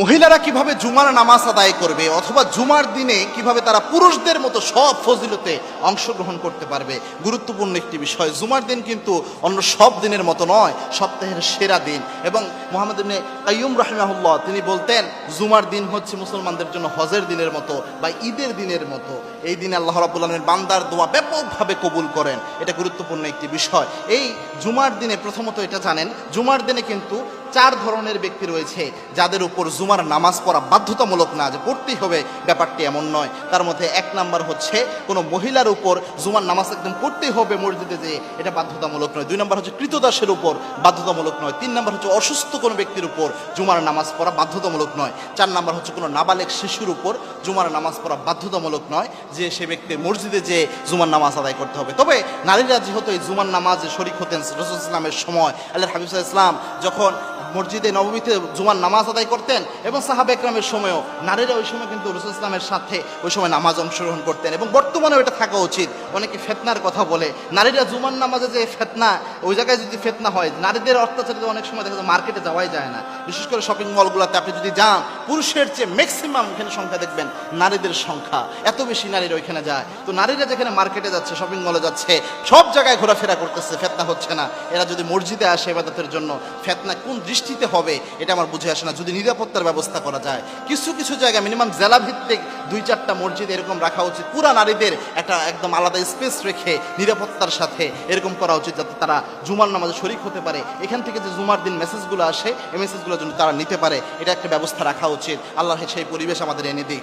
মহিলারা কীভাবে জুমার নামাজ আদায় করবে অথবা জুমার দিনে কীভাবে তারা পুরুষদের মতো সব ফজিলতে অংশগ্রহণ করতে পারবে? গুরুত্বপূর্ণ একটি বিষয়, জুমার দিন কিন্তু অন্য সব দিনের মতো নয়, সপ্তাহের সেরা দিন। এবং মোহাম্মদ কাইয়ুম রাহিমাহুল্লাহ, তিনি বলতেন, জুমার দিন হচ্ছে মুসলমানদের জন্য হজের দিনের মতো বা ঈদের দিনের মতো। এই দিনে আল্লাহ রাব্বুল আলামিন বান্দার দোয়া ব্যাপকভাবে কবুল করেন। এটা গুরুত্বপূর্ণ একটি বিষয়। এই জুমার দিনে প্রথমত এটা জানেন, জুমার দিনে কিন্তু চার ধরনের ব্যক্তি রয়েছে যাদের উপর জুমার নামাজ পড়া বাধ্যতামূলক না, যে পড়তেই হবে। ব্যাপারটি এমন নয়। তার মধ্যে এক নাম্বার হচ্ছে, কোনো মহিলার উপর জুমার নামাজ একদম পড়তেই হবে মসজিদে যে এটা বাধ্যতামূলক নয়। দুই নম্বর হচ্ছে কৃতদাসের উপর বাধ্যতামূলক নয়। তিন নম্বর হচ্ছে অসুস্থ কোনো ব্যক্তির উপর জুমার নামাজ পড়া বাধ্যতামূলক নয়। চার নম্বর হচ্ছে কোনো নাবালেক শিশুর উপর জুমার নামাজ পড়া বাধ্যতামূলক নয়, যে সে ব্যক্তি মসজিদে যে জুমার নামাজ আদায় করতে হবে। তবে নারীরা যেহেতু এই জুমার নামাজে শরিক হতেন, রসুল ইসলামের সময় আল্লাহ হাবিব ইসলাম যখন মসজিদে নবমীতে জুমার নামাজ আদায় করতেন এবং সাহাবে একরামের সময়ও, নারীরা ওই সময় কিন্তু রসুল ইসলামের সাথে ওই সময় নামাজ অংশগ্রহণ করতেন। এবং বর্তমানেও এটা থাকা উচিত। অনেকে ফেতনার কথা বলে, নারীরা জুমার নামাজে যে ফেতনা, ওই জায়গায় যদি ফেতনা হয়, নারীদের অত্যাচারিত অনেক সময় দেখা যায় মার্কেটে যাওয়াই যায় না। বিশেষ করে শপিং মলগুলোতে আপনি যদি যান, পুরুষের চেয়ে ম্যাক্সিমাম এখানে সংখ্যা দেখবেন, নারীদের সংখ্যা। এত বেশি নারীরা ওইখানে যায়। তো নারীরা যেখানে মার্কেটে যাচ্ছে শপিং মলে যাচ্ছে, সব জায়গায় ঘোরাফেরা করতেছে, ফেতনা হচ্ছে না। এরা যদি মসজিদে আসে এবাদতের জন্য, ফেতনা কোন দৃষ্টিতে হবে, এটা আমার বুঝে আসে না। যদি নিরাপত্তার ব্যবস্থা করা যায়। কিছু কিছু জায়গায় মিনিমাম জেলা ভিত্তিক দুই চারটা মসজিদ এরকম রাখা উচিত। পুরা নারীদের একটা একদম আলাদা স্পেস রেখে নিরাপত্তার সাথে এরকম করা উচিত, যাতে তারা জুমার নামাজে শরিক হতে পারে। এখান থেকে যে জুমার দিন মেসেজগুলো আসে, এই মেসেজগুলো যেন তারা নিতে পারে। এটা একটা ব্যবস্থা রাখা উচিত। আল্লাহ সেই পরিবেশ আমাদের এনে দিক।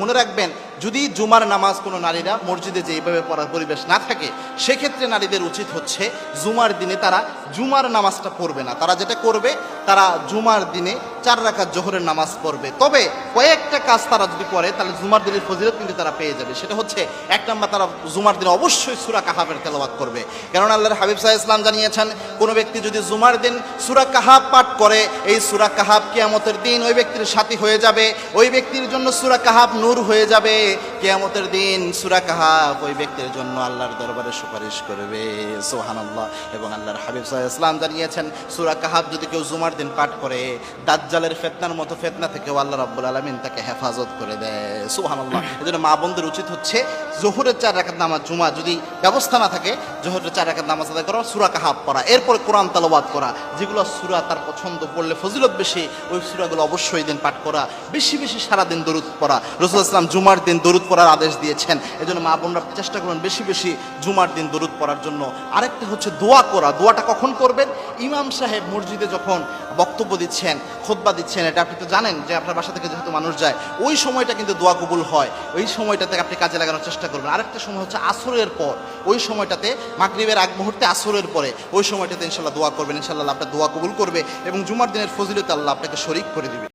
মনে রাখবেন, যদি জুমার নামাজ কোনো নারীরা মসজিদে যে এইভাবে পড়ার পরিবেশ না থাকে, সেক্ষেত্রে নারীদের উচিত হচ্ছে জুমার দিনে তারা জুমার নামাজটা পড়বে না। তারা যেটা করবে তারা জুমার দিনে চার রাকাত জোহরের নামাজ পড়বে। তবে কয়েকটা কাজ তারা যদি করে, তাহলে জুমার দিনের ফজিলত কিন্তু তারা পেয়ে যাবে। সেটা হচ্ছে, এক নম্বর তারা জুমার দিনে অবশ্যই সুরা কাহাবের তেলাওয়াত করবে। কারণ আল্লাহর হাবিব সাহা ইসলাম জানিয়েছেন, কোনো ব্যক্তি যদি জুমার দিন সুরা কাহাব পাঠ করে, এই সুরা কাহাব কেয়ামতের দিন ওই ব্যক্তির সাথী হয়ে যাবে, ওই ব্যক্তির জন্য সুরা কাহাব নূর হয়ে যাবে। কেয়ামতের দিন সুরা কাহাব ওই ব্যক্তির জন্য আল্লাহর দরবারে সুপারিশ করবে। সোহান আল্লাহ এবং আল্লাহর হাবিব সাহা ইসলাম জানিয়েছেন, সুরা কাহাব যদি কেউ জুমার দিন পাঠ করে দাজ্জালের ফেতনার মতো ফেতনা থেকেও আল্লাহ রাব্বুল আলমিন তাকে হেফাজত করে দেয়। সুহান আল্লাহ এই জন্য মা বোনদের উচিত হচ্ছে জোহরের চার রাখাত নামাজ, জুমা যদি ব্যবস্থা না থাকে, জোহরের চার রাখাত নামাজ আদায় করা, সুরা কাহাব পড়া, এরপর কোরআন তালাবাদ করা, যেগুলো সুরা তার পছন্দ পড়লে ফজিলত বেশি, ওই সুরাগুলো অবশ্যই দিন পাঠ করা, বেশি বেশি সারাদিন দরুদ পড়া। রসুল ইসলাম জুমার দিন দরুদ পড়ার আদেশ দিয়েছেন। এজন্য মা বোনরা চেষ্টা করুন বেশি বেশি জুমার দিন দরুদ পড়ার জন্য। আরেকটা হচ্ছে দোয়া করা। দোয়াটা কখন করবেন? ইমাম সাহেব মসজিদে যখন বক্তব্য দিচ্ছেন খোদবা দিচ্ছেন, এটা আপনি তো জানেন যে আপনার বাসা থেকে যেহেতু মানুষ যায়, ওই সময়টা কিন্তু দোয়া কবুল হয়, ওই সময়টাতে আপনি কাজে লাগানোর চেষ্টা করবেন। আরেকটা সময় হচ্ছে আসরের পর, ওই সময়টাতে মাগরীবের আগ মুহূর্তে আসরের পরে, ওই সময়টাতে ইনশাল্লাহ দোয়া করবেন, ইনশাল্লাহ আপনার দোয়া কবুল করবে এবং জুমার দিনের ফজিলত আল্লাহ আপনাকে শরিক করে দিবে।